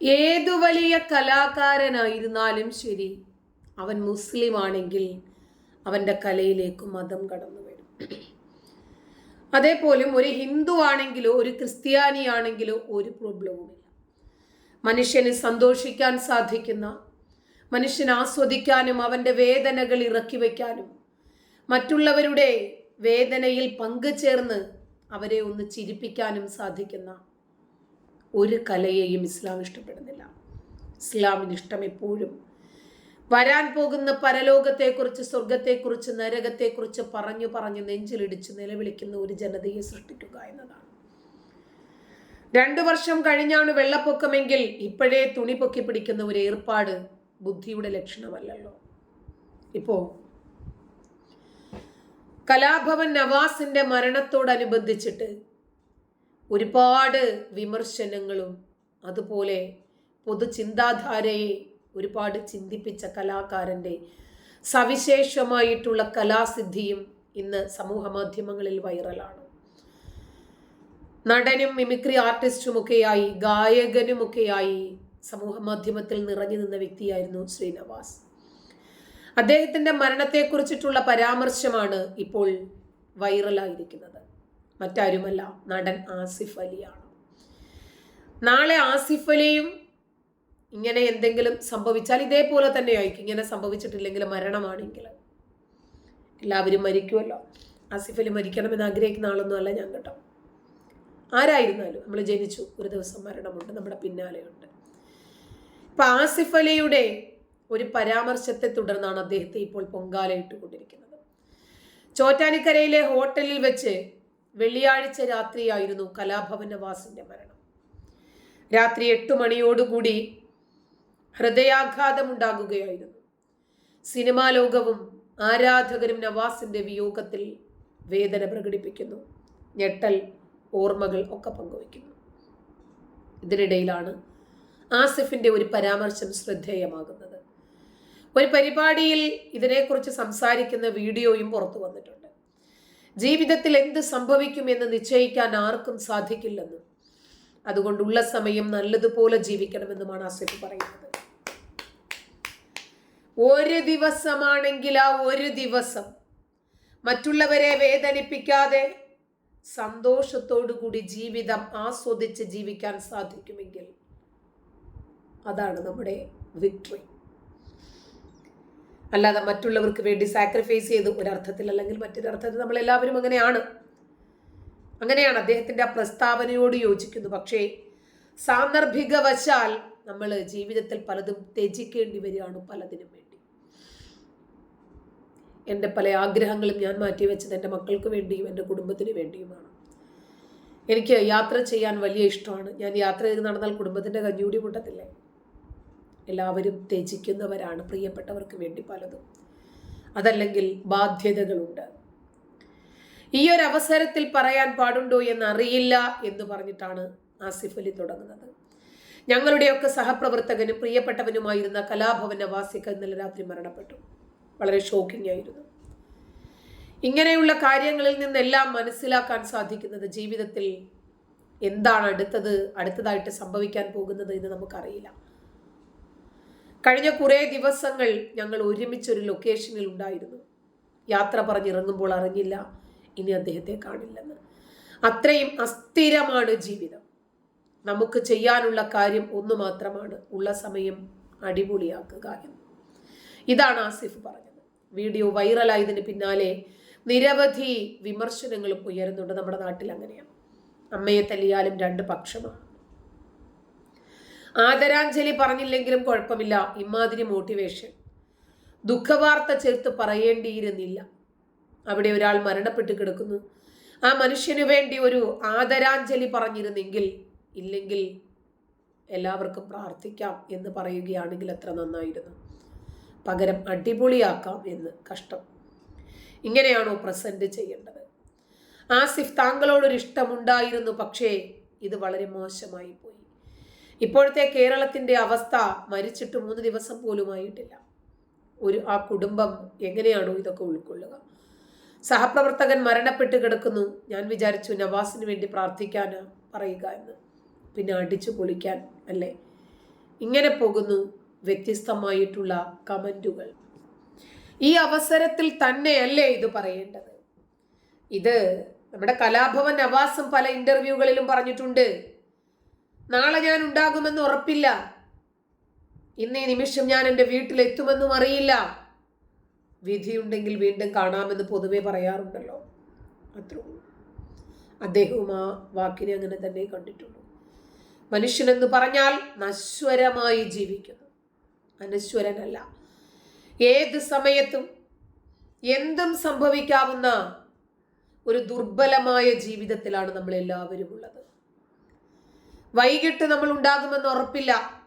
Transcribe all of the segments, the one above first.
ഏതു വലിയ കലാകാരനായിരുന്നാലും ശരി അവൻ മുസ്ലിം ആണെങ്കിൽ അവന്റെ കലയിലേക്ക് മതം കടന്നു വരും അതേപോലും ഒരു ഹിന്ദു ആണെങ്കിലോ ഒരു ക്രിസ്ത്യാനി ആണെങ്കിലോ ഒരു പ്രോബ്ലവുമില്ല. മനുഷ്യന് സന്തോഷിക്കാൻ സാധിക്കുന്ന മനുഷ്യൻ ആസ്വദിക്കാനും അവന്റെ വേദനകൾ ഇറക്കി വയ്ക്കാനും മറ്റുള്ളവരുടെ വേദനയിൽ പങ്കുചേർന്ന് അവരെ ഒന്ന് ചിരിപ്പിക്കാനും സാധിക്കുന്ന ഒരു കലയെയും ഇസ്ലാം ഇഷ്ടപ്പെടുന്നില്ല. ഇസ്ലാമിന് ഇഷ്ടം എപ്പോഴും. വരാൻ പോകുന്ന പരലോകത്തെക്കുറിച്ച് സ്വർഗത്തെക്കുറിച്ച് നരകത്തെക്കുറിച്ച് പറഞ്ഞു പറഞ്ഞു നെഞ്ചിലിടിച്ച് നിലവിളിക്കുന്ന ഒരു ജനതയെ സൃഷ്ടിക്കുക എന്നതാണ്. രണ്ടു വർഷം കഴിഞ്ഞാണ് വെള്ളപ്പൊക്കമെങ്കിൽ ഇപ്പോഴേ തുണി പൊക്കി പിടിക്കുന്ന ഒരു ഏർപ്പാട് ബുദ്ധിയുടെ ലക്ഷണമല്ലല്ലോ. ഇപ്പോ കലാഭവൻ നവാസിന്റെ മരണത്തോടനുബന്ധിച്ചിട്ട് ഒരുപാട് വിമർശനങ്ങളും അതുപോലെ പൊതുചിന്താധാരയെ ഒരുപാട് ചിന്തിപ്പിച്ച കലാകാരന്റെ സവിശേഷമായിട്ടുള്ള കലാസിദ്ധിയും ഇന്ന് സമൂഹ മാധ്യമങ്ങളിൽ വൈറലാണ്. നടനും മിമിക്രി ആർട്ടിസ്റ്റുമൊക്കെയായി ഗായകനുമൊക്കെയായി സമൂഹ മാധ്യമത്തിൽ നിറഞ്ഞു നിന്ന വ്യക്തിയായിരുന്നു ശ്രീനവാസ്. അദ്ദേഹത്തിന്റെ മരണത്തെക്കുറിച്ചിട്ടുള്ള പരാമർശമാണ് ഇപ്പോൾ വൈറലായിരിക്കുന്നത്. മറ്റാരുമല്ല നടൻ ആസിഫ് അലിയാണ്. നാളെ ആസിഫ് അലിയും ഇങ്ങനെ എന്തെങ്കിലും സംഭവിച്ചാൽ ഇതേപോലെ തന്നെ ആയിരിക്കും ഇങ്ങനെ സംഭവിച്ചിട്ടില്ലെങ്കിൽ മരണമാണെങ്കിൽ. എല്ലാവരും മരിക്കുമല്ലോ. ആസിഫ് അലി മരിക്കണമെന്ന് ആഗ്രഹിക്കുന്ന ആളൊന്നും അല്ല ഞാൻ കേട്ടോ. ആരായിരുന്നാലും നമ്മൾ ജനിച്ചു ഒരു ദിവസം മരണമുണ്ട് നമ്മുടെ പിന്നാലെയുണ്ട്. ഇപ്പം ആസിഫ് അലിയുടെ ഒരു പരാമർശത്തെ തുടർന്നാണ് അദ്ദേഹത്തെ ഇപ്പോൾ പൊങ്കാലയിട്ടുകൊണ്ടിരിക്കുന്നത് ചോറ്റാനിക്കരയിലെ ഹോട്ടലിൽ വെച്ച് വെള്ളിയാഴ്ച രാത്രിയായിരുന്നു കലാഭവൻ നവാസിന്റെ മരണം. രാത്രി എട്ട് മണിയോടുകൂടി ഹൃദയാഘാതമുണ്ടാകുകയായിരുന്നു. സിനിമാ ലോകവും ആരാധകരും നവാസിന്റെ വിയോഗത്തിൽ വേദന പ്രകടിപ്പിക്കുന്നു. ഞെട്ടൽ ഓർമ്മകൾ ഒക്കെ പങ്കുവയ്ക്കുന്നു. ഇതിനിടയിലാണ് ആസിഫിന്റെ ഒരു പരാമർശം ശ്രദ്ധേയമാകുന്നത്. ഒരു പരിപാടിയിൽ ഇതിനെക്കുറിച്ച് സംസാരിക്കുന്ന വീഡിയോയും പുറത്തു വന്നിട്ടുണ്ട്. ജീവിതത്തിൽ എന്ത് സംഭവിക്കുമെന്ന് നിശ്ചയിക്കാൻ ആർക്കും സാധിക്കില്ലെന്നും. അതുകൊണ്ടുള്ള സമയം നല്ലതുപോലെ ജീവിക്കണമെന്നുമാണ് ആസിഫ് പറയുന്നത്. ഒരു ദിവസമാണെങ്കിൽ ആ ഒരു ദിവസം മറ്റുള്ളവരെ വേദനിപ്പിക്കാതെ സന്തോഷത്തോടു കൂടി ജീവിതം ആസ്വദിച്ച് ജീവിക്കാൻ സാധിക്കുമെങ്കിൽ അതാണ് നമ്മുടെ വിക്ടറി അല്ലാതെ മറ്റുള്ളവർക്ക് വേണ്ടി സാക്രിഫൈസ് ചെയ്ത് ഒരർത്ഥത്തിൽ അല്ലെങ്കിൽ മറ്റൊരർത്ഥത്തിൽ നമ്മളെല്ലാവരും അങ്ങനെയാണ്. അങ്ങനെയാണ് അദ്ദേഹത്തിന്റെ ആ പ്രസ്താവനയോട് യോജിക്കുന്നു. പക്ഷേ സാന്ദർഭികവശാൽ നമ്മൾ ജീവിതത്തിൽ പലതും ത്യജിക്കേണ്ടി വരികയാണ് പലതിനും വേണ്ടി. എന്റെ പല ആഗ്രഹങ്ങളും ഞാൻ മാറ്റിവെച്ചത് എന്റെ മക്കൾക്ക് വേണ്ടിയും എന്റെ കുടുംബത്തിന് വേണ്ടിയുമാണ്. എനിക്ക് യാത്ര ചെയ്യാൻ വലിയ ഇഷ്ടമാണ്. ഞാൻ യാത്ര ചെയ്ത് നടന്നാൽ കുടുംബത്തിന്റെ കഞ്ഞൂടി മുട്ടത്തില്ലേ? എല്ലാവരും ത്യജിക്കുന്നവരാണ് പ്രിയപ്പെട്ടവർക്ക് വേണ്ടി പലതും. അതല്ലെങ്കിൽ ബാധ്യതകളുണ്ട്. ഈ ഒരു അവസരത്തിൽ പറയാൻ പാടുണ്ടോ എന്ന് അറിയില്ല എന്ന് പറഞ്ഞിട്ടാണ് ആസിഫ് അലി തുടങ്ങുന്നത്. ഞങ്ങളുടെയൊക്കെ സഹപ്രവർത്തകനും പ്രിയപ്പെട്ടവനുമായിരുന്ന കലാഭവന നവാസിക്ക ഇന്നലെ രാത്രി മരണപ്പെട്ടു. വളരെ ഷോക്കിംഗ് ആയിരുന്നു. ഇങ്ങനെയുള്ള കാര്യങ്ങളിൽ നിന്നെല്ലാം മനസ്സിലാക്കാൻ സാധിക്കുന്നത് ജീവിതത്തിൽ എന്താണ് അടുത്തത് അടുത്തതായിട്ട് സംഭവിക്കാൻ പോകുന്നത് എന്ന് നമുക്കറിയില്ല. കഴിഞ്ഞ കുറേ ദിവസങ്ങൾ ഞങ്ങൾ ഒരുമിച്ചൊരു ലൊക്കേഷനിൽ ഉണ്ടായിരുന്നു. യാത്ര പറഞ്ഞിറങ്ങുമ്പോൾ അറിഞ്ഞില്ല ഇനി അദ്ദേഹത്തെ കാണില്ലെന്ന്. അത്രയും അസ്ഥിരമാണ് ജീവിതം. നമുക്ക് ചെയ്യാനുള്ള കാര്യം ഒന്ന് മാത്രമാണ് ഉള്ള സമയം അടിപൊളിയാക്കുക എന്ന്. ഇതാണ് ആസിഫ് പറഞ്ഞത്. വീഡിയോ വൈറലായതിന് പിന്നാലെ നിരവധി വിമർശനങ്ങളും ഉയരുന്നുണ്ട് നമ്മുടെ നാട്ടിൽ അങ്ങനെയാണ്. അമ്മയെ തല്ലിയാലും രണ്ട് പക്ഷമാണ്. ആദരാഞ്ജലി പറഞ്ഞില്ലെങ്കിലും കുഴപ്പമില്ല. ഇമാതിരി മോട്ടിവേഷൻ ദുഃഖവാർത്ത ചേർത്ത് പറയേണ്ടിയിരുന്നില്ല. അവിടെ ഒരാൾ മരണപ്പെട്ട് കിടക്കുന്നു. ആ മനുഷ്യനു വേണ്ടി ഒരു ആദരാഞ്ജലി പറഞ്ഞിരുന്നെങ്കിൽ ഇല്ലെങ്കിൽ എല്ലാവർക്കും പ്രാർത്ഥിക്കാം എന്ന് പറയുകയാണെങ്കിൽ അത്ര നന്നായിരുന്നു. പകരം അടിപൊളിയാക്കാം എന്ന് കഷ്ടം. ഇങ്ങനെയാണോ പ്രസന്റ് ചെയ്യേണ്ടത്? ആസിഫ് താങ്കളോടൊരു ഇഷ്ടമുണ്ടായിരുന്നു പക്ഷേ ഇത് വളരെ മോശമായി പോയി. ഇപ്പോഴത്തെ കേരളത്തിന്റെ അവസ്ഥ മരിച്ചിട്ട് മൂന്ന് ദിവസം പോലും ആയിട്ടില്ല. ഒരു ആ കുടുംബം എങ്ങനെയാണോ ഇതൊക്കെ ഉൾക്കൊള്ളുക? സഹപ്രവർത്തകൻ മരണപ്പെട്ട് കിടക്കുന്നു. ഞാൻ വിചാരിച്ചു നവാസിന് വേണ്ടി പ്രാർത്ഥിക്കാൻ പറയുക എന്ന്. പിന്നെ അടിച്ചു പൊളിക്കാൻ അല്ലേ? ഇങ്ങനെ പോകുന്നു വ്യത്യസ്തമായിട്ടുള്ള കമന്റുകൾ ഈ അവസരത്തിൽ തന്നെയല്ലേ ഇത് പറയേണ്ടത്? ഇത് നമ്മുടെ കലാഭവൻ നവാസും പല ഇന്റർവ്യൂകളിലും പറഞ്ഞിട്ടുണ്ട്. നാളെ ഞാൻ ഉണ്ടാകുമെന്ന് ഉറപ്പില്ല. ഇന്നേ നിമിഷം ഞാൻ എന്റെ വീട്ടിലെത്തുമെന്നും അറിയില്ല. വിധിയുണ്ടെങ്കിൽ വീണ്ടും കാണാമെന്ന് പൊതുവെ പറയാറുണ്ടല്ലോ. അത്രേ അദ്ദേഹവും ആ വാക്കിനെ അങ്ങനെ തന്നെ കണ്ടിട്ടുള്ളൂ. മനുഷ്യനെന്ന് പറഞ്ഞാൽ നശ്വരമായി ജീവിക്കുന്നു. അനശ്വരനല്ല. ഏത് സമയത്തും എന്തും സംഭവിക്കാവുന്ന ഒരു ദുർബലമായ ജീവിതത്തിലാണ് നമ്മളെല്ലാവരും ഉള്ളത്. വൈകിട്ട് നമ്മൾ ഉണ്ടാകുമെന്ന് ഉറപ്പില്ല.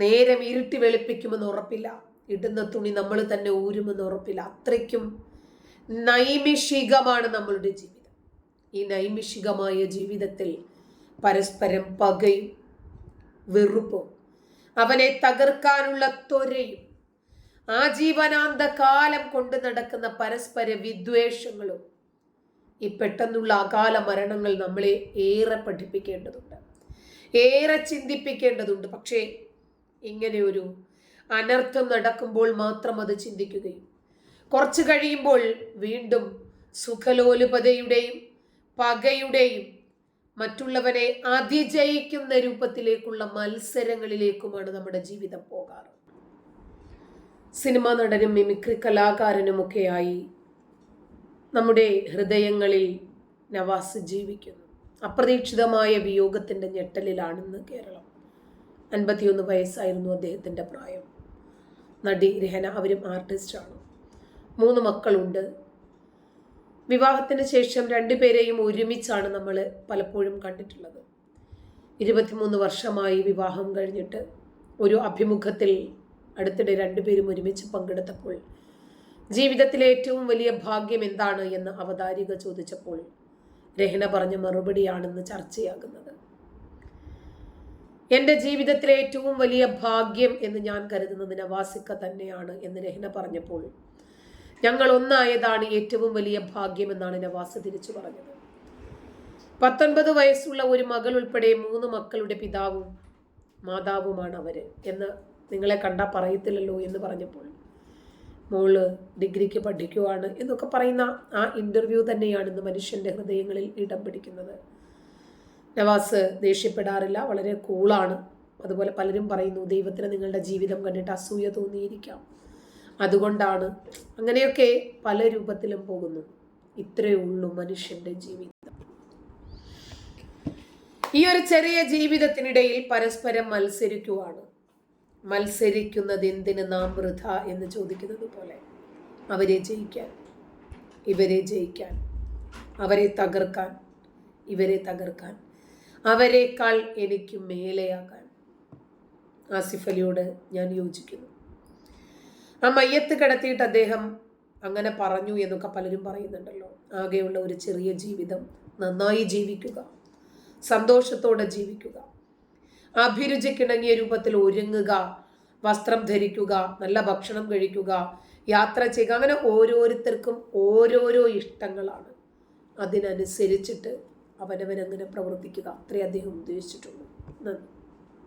നേരം ഇരുട്ടി വെളുപ്പിക്കുമെന്ന് ഉറപ്പില്ല. ഇടുന്ന തുണി നമ്മൾ തന്നെ ഊരുമെന്ന് ഉറപ്പില്ല. അത്രയ്ക്കും നൈമിഷികമാണ് നമ്മളുടെ ജീവിതം. ഈ നൈമിഷികമായ ജീവിതത്തിൽ പരസ്പരം പകയും വെറുപ്പും അവനെ തകർക്കാനുള്ള ത്വരയും ആജീവനാന്ത കാലം കൊണ്ട് നടക്കുന്ന പരസ്പര വിദ്വേഷങ്ങളും ഈ പെട്ടെന്നുള്ള അകാല മരണങ്ങൾ നമ്മളെ ഏറെ പഠിപ്പിക്കേണ്ടതുണ്ട്. ഏറെ ചിന്തിപ്പിക്കേണ്ടതുണ്ട്. പക്ഷേ ഇങ്ങനെ ഒരു അനർത്ഥം നടക്കുമ്പോൾ മാത്രം അത് ചിന്തിക്കുകയും കുറച്ച് കഴിയുമ്പോൾ വീണ്ടും സുഖലോലുപതയുടെയും പകയുടെയും മറ്റുള്ളവരെ അതിജയിക്കുന്ന രൂപത്തിലേക്കുള്ള മത്സരങ്ങളിലേക്കുമാണ് നമ്മുടെ ജീവിതം പോകാറ്. സിനിമാ നടനും മിമിക്രി കലാകാരനുമൊക്കെയായി നമ്മുടെ ഹൃദയങ്ങളിൽ നവാസ് ജീവിക്കുന്നു. അപ്രതീക്ഷിതമായ വിയോഗത്തിന്റെ ഞെട്ടലിലാണെന്ന് കേരളം. അൻപത്തിയൊന്ന് വയസ്സായിരുന്നു അദ്ദേഹത്തിന്റെ പ്രായം. നടി രഹന അവരും ആർട്ടിസ്റ്റാണ് മൂന്ന് മക്കളുണ്ട്. വിവാഹത്തിന് ശേഷം രണ്ടു രണ്ടുപേരെയും ഒരുമിച്ചാണ് നമ്മൾ പലപ്പോഴും കണ്ടിട്ടുള്ളത്. ഇരുപത്തിമൂന്ന് വർഷമായി വിവാഹം കഴിഞ്ഞിട്ട് ഒരു അഭിമുഖത്തിൽ അടുത്തിടെ രണ്ടുപേരും ഒരുമിച്ച് പങ്കെടുത്തപ്പോൾ ജീവിതത്തിലെ ഏറ്റവും വലിയ ഭാഗ്യം എന്താണ് എന്ന് അവതാരിക ചോദിച്ചപ്പോൾ രഹന പറഞ്ഞ മറുപടിയാണെന്ന് ചർച്ചയാകുന്നത്. എന്റെ ജീവിതത്തിലെ ഏറ്റവും വലിയ ഭാഗ്യം എന്ന് ഞാൻ കരുതുന്നത് നവാസിക്ക തന്നെയാണ് എന്ന് രഹന പറഞ്ഞപ്പോൾ ഞങ്ങൾ ഒന്നായതാണ് ഏറ്റവും വലിയ ഭാഗ്യം എന്നാണ് നവാസ് തിരിച്ചു പറഞ്ഞത്. പത്തൊൻപത് വയസ്സുള്ള ഒരു മകൾ ഉൾപ്പെടെ മൂന്ന് മക്കളുടെ പിതാവും മാതാവുമാണ് അവർ എന്ന് നിങ്ങളെ കണ്ടാൽ പറയത്തില്ലല്ലോ എന്ന് പറഞ്ഞപ്പോൾ മോൾ ഡിഗ്രിക്ക് പഠിക്കുവാണ് എന്നൊക്കെ പറയുന്ന ആ ഇന്റർവ്യൂ തന്നെയാണ് ഇന്ന് മനുഷ്യന്റെ ഹൃദയങ്ങളിൽ ഇടം പിടിക്കുന്നത്. നവാസ് ദേഷ്യപ്പെടാറില്ല വളരെ കൂളാണ് അതുപോലെ പലരും പറയുന്നു ദൈവത്തിന് നിങ്ങളുടെ ജീവിതം കണ്ടിട്ട് അസൂയ തോന്നിയിരിക്കാം. അതുകൊണ്ടാണ് അങ്ങനെയൊക്കെ പല രൂപത്തിലും പോകുന്നു. ഇത്രയേ ഉള്ളൂ മനുഷ്യന്റെ ജീവിതം. ഈ ഒരു ചെറിയ ജീവിതത്തിനിടയിൽ പരസ്പരം മത്സരിക്കുവാണ്. മത്സരിക്കുന്നത് എന്തിന് നാം വൃഥ എന്ന് ചോദിക്കുന്നത് പോലെ അവരെ ജയിക്കാൻ ഇവരെ ജയിക്കാൻ അവരെ തകർക്കാൻ ഇവരെ തകർക്കാൻ അവരെക്കാൾ എനിക്ക് മേലെയാകാൻ ആസിഫ് അലിയോട് ഞാൻ യോജിക്കുന്നു. ആ മയ്യത്ത് കിടത്തിയിട്ട് അദ്ദേഹം അങ്ങനെ പറഞ്ഞു എന്നൊക്കെ പലരും പറയുന്നുണ്ടല്ലോ. ആകെയുള്ള ഒരു ചെറിയ ജീവിതം നന്നായി ജീവിക്കുക സന്തോഷത്തോടെ ജീവിക്കുക അഭിരുചിക്കിണങ്ങിയ രൂപത്തിൽ ഒരുങ്ങുക വസ്ത്രം ധരിക്കുക നല്ല ഭക്ഷണം കഴിക്കുക യാത്ര ചെയ്യുക അങ്ങനെ ഓരോരുത്തർക്കും ഓരോരോ ഇഷ്ടങ്ങളാണ്. അതിനനുസരിച്ചിട്ട് അവനവനങ്ങനെ പ്രവർത്തിക്കുക. അത്രേ അദ്ദേഹം ഉദ്ദേശിച്ചിട്ടുള്ളൂ. നന്ദി.